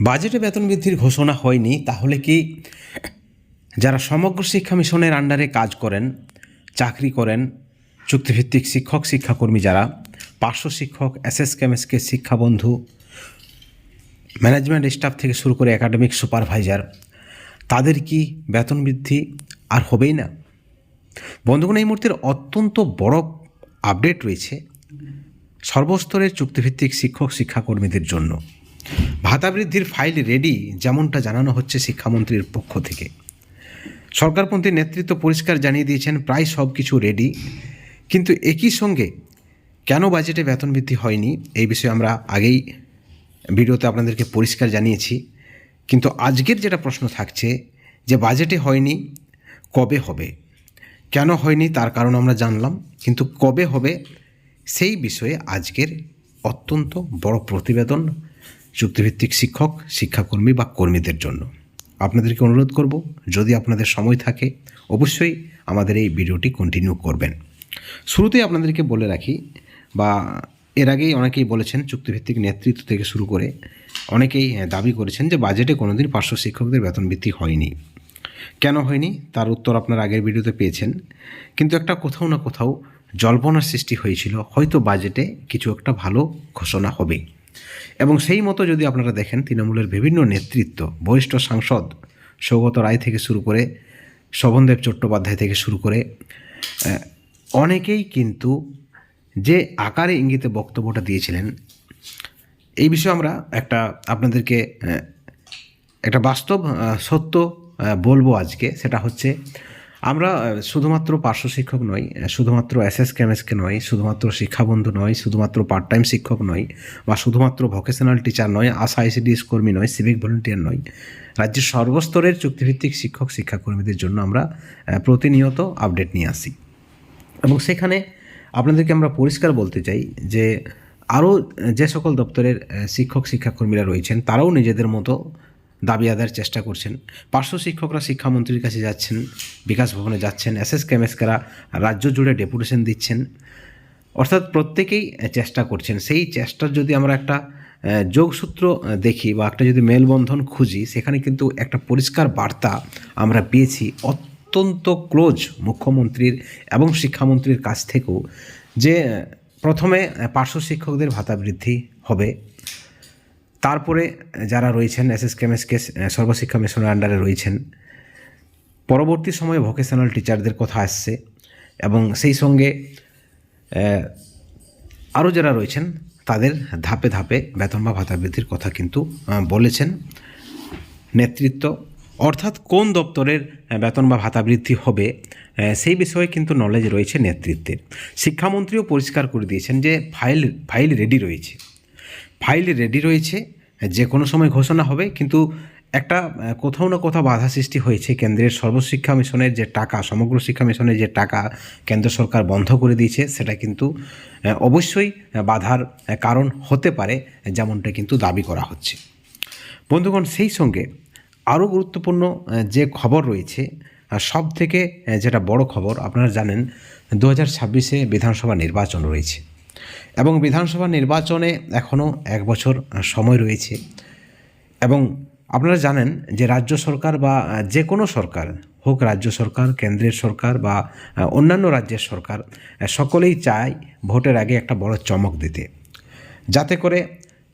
বাজেটে বেতন বৃদ্ধির ঘোষণা হয়নি, তাহলে কি যারা সমগ্র শিক্ষা মিশনের আন্ডারে কাজ করেন, চাকরি করেন, চুক্তিভিত্তিক শিক্ষক, শিক্ষাকর্মী যারা, পার্শ্ব শিক্ষক এস এস কেমএসকে শিক্ষাবন্ধু, ম্যানেজমেন্ট স্টাফ থেকে শুরু করে একাডেমিক সুপারভাইজার, তাদের কি বেতন বৃদ্ধি আর হবেই না? বন্ধুগণ, এই মুহূর্তের অত্যন্ত বড় আপডেট রয়েছে সর্বস্তরের চুক্তিভিত্তিক শিক্ষক, শিক্ষাকর্মীদের জন্য। ভাতা বৃদ্ধির ফাইল রেডি যেমনটা জানানো হচ্ছে শিক্ষামন্ত্রীর পক্ষ থেকে। সরকারপন্থী নেতৃত্ব পরিষ্কার জানিয়ে দিয়েছেন প্রায় সব কিছু রেডি কিন্তু একই সঙ্গে কেন বাজেটে বেতন বৃদ্ধি হয়নি এই বিষয়ে আমরা আগেই ভিডিওতে আপনাদেরকে পরিষ্কার জানিয়েছি। কিন্তু আজকের যেটা প্রশ্ন থাকছে যে বাজেটে হয়নি, কবে হবে? কেন হয়নি তার কারণ আমরা জানলাম, কিন্তু কবে হবে সেই বিষয়ে আজকের অত্যন্ত বড় প্রতিবেদন চুক্তিভিত্তিক শিক্ষক, শিক্ষাকর্মী বা কর্মীদের জন্য। আপনাদেরকে অনুরোধ করব, যদি আপনাদের সময় থাকে, অবশ্যই আমাদের এই ভিডিওটি কন্টিনিউ করবেন। শুরুতেই আপনাদেরকে বলে রাখি, বা এর আগেই অনেকেই বলেছেন, চুক্তিভিত্তিক নেতৃত্ব থেকে শুরু করে অনেকেই দাবি করেছেন যে বাজেটে কোনোদিন পার্শ্ব শিক্ষকদের বেতন বৃদ্ধি হয়নি। কেন হয়নি? তার উত্তর আপনার আগের ভিডিওতে পেয়েছেন। কিন্তু একটা কোথাও না কোথাও জল্পনার সৃষ্টি হয়েছিল, হয়তো বাজেটে কিছু একটা ভালো ঘোষণা হবে। এবং সেই মতো যদি আপনারা দেখেন, তৃণমূলের বিভিন্ন নেতৃত্ব, বরিষ্ঠ সাংসদ সৌগত রায় থেকে শুরু করে শোভনদেব চট্টোপাধ্যায় থেকে শুরু করে অনেকেই কিন্তু যে আকারে ইঙ্গিতে বক্তব্যটা দিয়েছিলেন, এই বিষয়ে আমরা একটা আপনাদেরকে একটা বাস্তব সত্য বলব আজকে। সেটা হচ্ছে আমরা শুধুমাত্র পার্শ্ব শিক্ষক নই শুধুমাত্র এস এস কেমএসকে নয় শুধুমাত্র শিক্ষাবন্ধু নয় শুধুমাত্র পার্ট টাইম শিক্ষক নয় বা শুধুমাত্র ভোকেশনাল টিচার নয় আশা আইসিডিএস কর্মী নয় সিভিক ভলেন্টিয়ার নয় রাজ্যের সর্বস্তরের চুক্তিভিত্তিক শিক্ষক শিক্ষাকর্মীদের জন্য আমরা প্রতিনিয়ত আপডেট নিয়ে আসি। এবং সেখানে আপনাদেরকে আমরা পরিষ্কার বলতে চাই যে, আরও যে সকল দপ্তরের শিক্ষক শিক্ষাকর্মীরা রয়েছেন, তারাও নিজেদের মতো দাবি আদায়ের চেষ্টা করছেন। পার্শ্ব শিক্ষকরা শিক্ষামন্ত্রীর কাছে যাচ্ছেন, বিকাশ ভবনে যাচ্ছেন এস এস কেমএসকেরা রাজ্য জুড়ে ডেপুটেশন দিচ্ছেন। অর্থাৎ প্রত্যেকেই চেষ্টা করছেন। সেই চেষ্টার যদি আমরা একটা যোগসূত্র দেখি বা একটা যদি মেলবন্ধন খুঁজি, সেখানে কিন্তু একটা পরিষ্কার বার্তা আমরা পেয়েছি অত্যন্ত ক্লোজ মুখ্যমন্ত্রীর এবং শিক্ষামন্ত্রীর কাছ থেকেও যে প্রথমে পার্শ্ব শিক্ষকদের ভাতা বৃদ্ধি হবে। তারপরে যারা রয়েছেন এস এস কেমএসকে সর্বশিক্ষা মিশনের আন্ডারে রয়েছেন, পরবর্তী সময়ে ভোকেশনাল টিচারদের কথা আসছে এবং সেই সঙ্গে আরও যারা রয়েছেন, তাদের ধাপে ধাপে বেতন বা ভাতা বৃদ্ধির কথা কিন্তু বলেছেন। নেতৃত্ব, অর্থাৎ কোন দপ্তরের বেতন বা ভাতা বৃদ্ধি হবে সেই বিষয়ে কিন্তু নলেজ রয়েছে নেতৃত্বের। শিক্ষামন্ত্রীও পরিষ্কার করে দিয়েছেন যে ফাইল ফাইল রেডি রয়েছে। ফাইল রেডি রয়েছে, যে কোনো সময় ঘোষণা হবে, কিন্তু একটা কোথাও না কোথাও বাধা সৃষ্টি হয়েছে। কেন্দ্রের সর্বশিক্ষা মিশনের যে টাকা, সমগ্র শিক্ষা মিশনের যে টাকা কেন্দ্র সরকার বন্ধ করে দিয়েছে, সেটা কিন্তু অবশ্যই বাধার কারণ হতে পারে, যেমনটা কিন্তু দাবি করা হচ্ছে। বন্ধুগণ, সেই সঙ্গে আরও গুরুত্বপূর্ণ যে খবর রয়েছে সব থেকে যেটা বড় খবর, আপনারা জানেন, দু হাজার বিধানসভা নির্বাচন রয়েছে। এবং বিধানসভা নির্বাচনে এখনও এক বছর সময় রয়েছে। এবং আপনারা জানেন যে রাজ্য সরকার বা যে কোনো সরকার, হোক রাজ্য সরকার, কেন্দ্রের সরকার বা অন্যান্য রাজ্যের সরকার, সকলেই চায় ভোটের আগে একটা বড় চমক দিতে। যাতে করে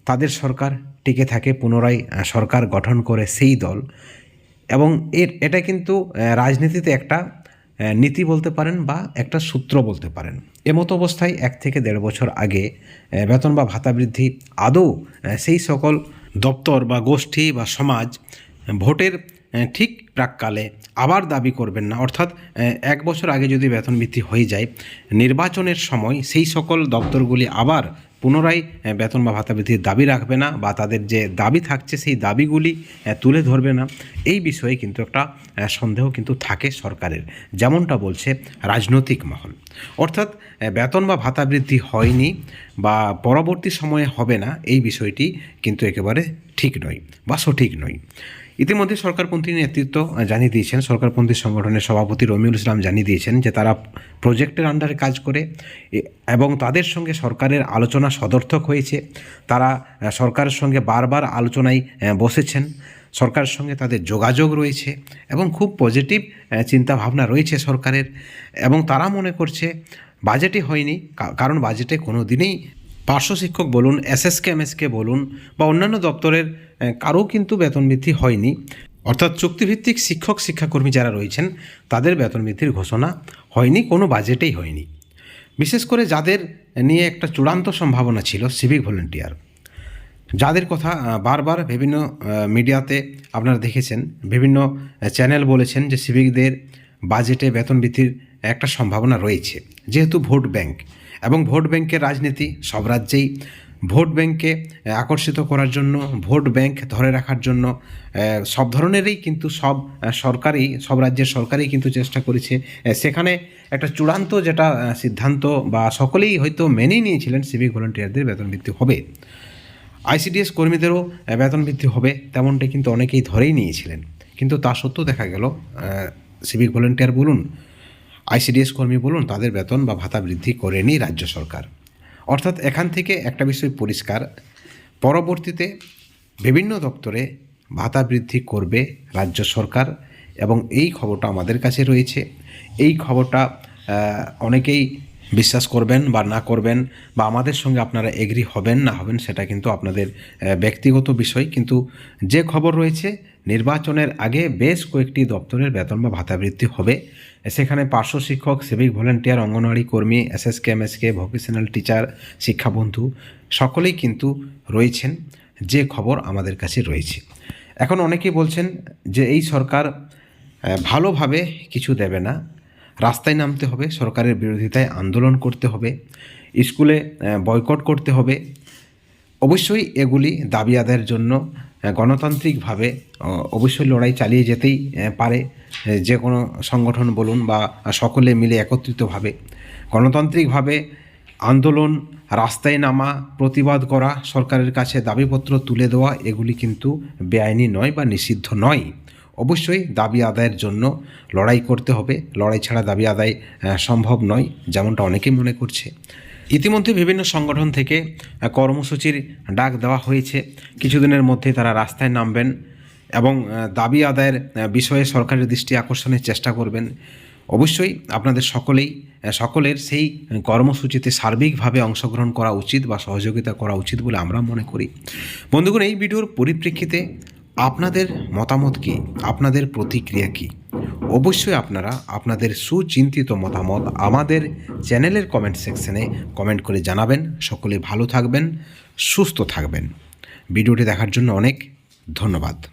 তাদের সরকার টিকে থাকে, পুনরায় সরকার গঠন করে সেই দল। এবং এর, এটা কিন্তু রাজনীতিতে একটা নীতি বলতে পারেন বা একটা সূত্র বলতে পারেন। এমতো অবস্থায় এক থেকে দেড় বছর আগে বেতন বা ভাতা বৃদ্ধি আদৌ সেই সকল দপ্তর বা গোষ্ঠী বা সমাজ ভোটের ঠিক প্রাককালে আবার দাবি করবেন না। অর্থাৎ এক বছর আগে যদি বেতন বৃদ্ধি হয়ে যায়, নির্বাচনের সময় সেই সকল দপ্তরগুলি আবার পুনরায় বেতন বা ভাতা বৃদ্ধির দাবি রাখবে না বা তাদের যে দাবি থাকছে সেই দাবিগুলি তুলে ধরবে না। এই বিষয়ে কিন্তু একটা সন্দেহ কিন্তু থাকে সরকারের। যেমনটা বলছে রাজনৈতিক মহল। অর্থাৎ বেতন বা ভাতা বৃদ্ধি হয়নি বা পরবর্তী সময়ে হবে না, এই বিষয়টি কিন্তু একেবারে ঠিক নয়, বা সঠিক নয়। ইতিমধ্যে সরকারপন্থী নেতৃত্ব জানিয়ে দিয়েছেন, সরকারপন্থী সংগঠনের সভাপতি রমিউল ইসলাম জানিয়ে দিয়েছেন যে তারা প্রজেক্টের আন্ডারে কাজ করে এবং তাদের সঙ্গে সরকারের আলোচনা সদর্থক হয়েছে। তারা সরকারের সঙ্গে বারবার আলোচনায় বসেছেন। সরকারের সঙ্গে তাদের যোগাযোগ রয়েছে এবং খুব পজিটিভ চিন্তাভাবনা রয়েছে সরকারের। এবং তারা মনে করছে বাজেটই হয়নি কারণ বাজেটে কোনো দিনেই পার্শ্ব শিক্ষক বলুন এসএসকে এমএসকে বলুন বা অন্যান্য দপ্তরের কারও কিন্তু বেতন বৃদ্ধি হয়নি। অর্থাৎ চুক্তিভিত্তিক শিক্ষক, শিক্ষাকর্মী যারা রয়েছেন, তাদের বেতন বৃদ্ধির ঘোষণা হয়নি, কোনো বাজেটেই হয়নি। বিশেষ করে যাদের নিয়ে একটা চূড়ান্ত সম্ভাবনা ছিল সিভিক ভলেন্টিয়ার যাদের কথা বারবার বিভিন্ন মিডিয়াতে আপনারা দেখেছেন, বিভিন্ন চ্যানেল বলেছেন যে সিভিকদের বাজেটে বেতন বৃদ্ধির একটা সম্ভাবনা রয়েছে। যেহেতু ভোট ব্যাংক এবং ভোট ব্যাংকের রাজনীতি সব রাজ্যেই ভোট ব্যাংককে আহ, আকর্ষিত করার জন্য ভোট ব্যাংক ধরে রাখার জন্য সব ধরনেরই কিন্তু সব সরকারই সব রাজ্যের সরকারই কিন্তু চেষ্টা করেছে। সেখানে একটা চূড়ান্ত যেটা সিদ্ধান্ত বা সকলেই হয়তো মেনেই নিয়েছিলেন সিভিক ভলেন্টিয়ারদের বেতন বৃদ্ধি হবে। আইসিডিএস কর্মীদেরও বেতন বৃদ্ধি হবে তেমনটা কিন্তু অনেকেই ধরেই নিয়েছিলেন। কিন্তু তা সত্ত্বেও দেখা গেল সিভিক ভলেন্টিয়ার বলুন আইসিডিএস কর্মী বলুন, তাদের বেতন বা ভাতা বৃদ্ধি করেনি রাজ্য সরকার। অর্থাৎ এখান থেকে একটা বিষয় পরিষ্কার, পরবর্তীতে বিভিন্ন দপ্তরে ভাতা বৃদ্ধি করবে রাজ্য সরকার এবং এই খবরটা আমাদের কাছে রয়েছে। এই খবরটা অনেকেই বিশ্বাস করবেন বা না করবেন বা আমাদের সঙ্গে আপনারা এগ্রি হবেন না হবেন, সেটা কিন্তু আপনাদের ব্যক্তিগত বিষয়। কিন্তু যে খবর রয়েছে, নির্বাচনের আগে বেশ কয়েকটি দপ্তরের বেতন বা ভাতা বৃদ্ধি হবে। সেখানে পার্শ্ব শিক্ষক সিভিক ভলেন্টিয়ার অঙ্গনওয়াড়ি কর্মী S S K M S MSK vocational teacher শিক্ষাবন্ধু, সকলেই কিন্তু রয়েছেন, যে খবর আমাদের কাছে রয়েছে। এখন অনেকেই বলছেন যে এই সরকার ভালোভাবে কিছু দেবে না। রাস্তায় নামতে হবে, সরকারের বিরোধিতায় আন্দোলন করতে হবে, স্কুলে বয়কট করতে হবে। অবশ্যই এগুলি দাবি আদায়ের জন্য গণতান্ত্রিকভাবে অবশ্যই লড়াই চালিয়ে যেতেই পারে যে কোনো সংগঠন বলুন বা সকলে মিলে একত্রিতভাবে। গণতান্ত্রিকভাবে আন্দোলন, রাস্তায় নামা, প্রতিবাদ করা, সরকারের কাছে দাবিপত্র তুলে দেওয়া, এগুলি কিন্তু বেআইনি নয় বা নিষিদ্ধ নয়। অবশ্যই দাবি আদায়ের জন্য লড়াই করতে হবে। লড়াই ছাড়া দাবি আদায় সম্ভব নয়, যেমনটা অনেকেই মনে করছে। ইতিমধ্যে বিভিন্ন সংগঠন থেকে কর্মসূচির ডাক দেওয়া হয়েছে। কিছুদিনের মধ্যে তারা রাস্তায় নামবেন এবং দাবি আদায়ের বিষয়ে সরকারের দৃষ্টি আকর্ষণের চেষ্টা করবেন। অবশ্যই আপনাদের সকলেই সকলের সেই কর্মসূচিতে সার্বিকভাবে অংশগ্রহণ করা উচিত বা সহযোগিতা করা উচিত বলে আমরা মনে করি। বন্ধুগণ, এই ভিডিওর পরিপ্রেক্ষিতে আপনাদের মতামত কী? আপনাদের প্রতিক্রিয়া কী? অবশ্যই আপনারা আপনাদের সুচিন্তিত মতামত আমাদের চ্যানেলের কমেন্ট সেকশনে কমেন্ট করে জানাবেন। সকলে ভালো থাকবেন, সুস্থ থাকবেন। ভিডিওটি দেখার জন্য অনেক ধন্যবাদ।